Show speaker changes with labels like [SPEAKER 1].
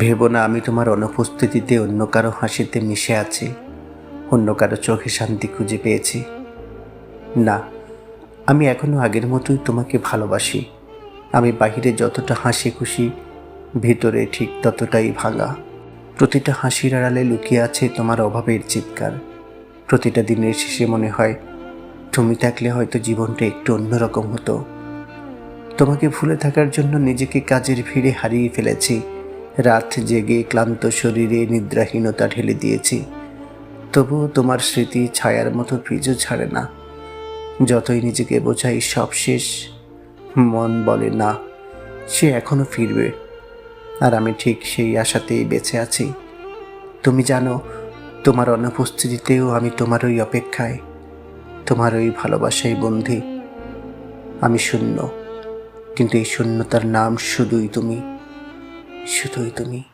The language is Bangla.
[SPEAKER 1] ভেবো না, আমি তোমার অনুপস্থিতিতে অন্য কারও হাসিতে মিশে আছি, অন্য কারও চোখে শান্তি খুঁজে পেয়েছি। না, আমি এখনও আগের মতোই তোমাকে ভালোবাসি। আমি বাহিরে যতটা হাসি খুশি, ভিতরে ঠিক ততটাই ভাঙা। প্রতিটা হাসির আড়ালে লুকিয়ে আছে তোমার অভাবের চিৎকার। প্রতিটা দিনের শেষে মনে হয়, তুমি থাকলে হয়তো জীবনটা একটু অন্যরকম হতো। তোমাকে ভুলে থাকার জন্য নিজেকে কাজের ভিড়ে হারিয়ে ফেলেছি। রাত জেগে ক্লান্ত শরীরে নিদ্রাহীনতা ঢেলে দিয়েছি। তবুও তোমার স্মৃতি ছায়ার মতো পিছু ছাড়ে না। যতই নিজেকে বোঝাই সব শেষ, মন বলে না, সে এখনও ফিরবে। আর আমি ঠিক সেই আশাতেই বেঁচে আছি। তুমি জানো, তোমার অনুপস্থিতিতেও আমি তোমার ওই অপেক্ষায় তোমার ওই ভালোবাসায় বন্ধি আমি শূন্য, কিন্তু এই শূন্যতার নাম শুধুই তুমি। শুধুই তুমি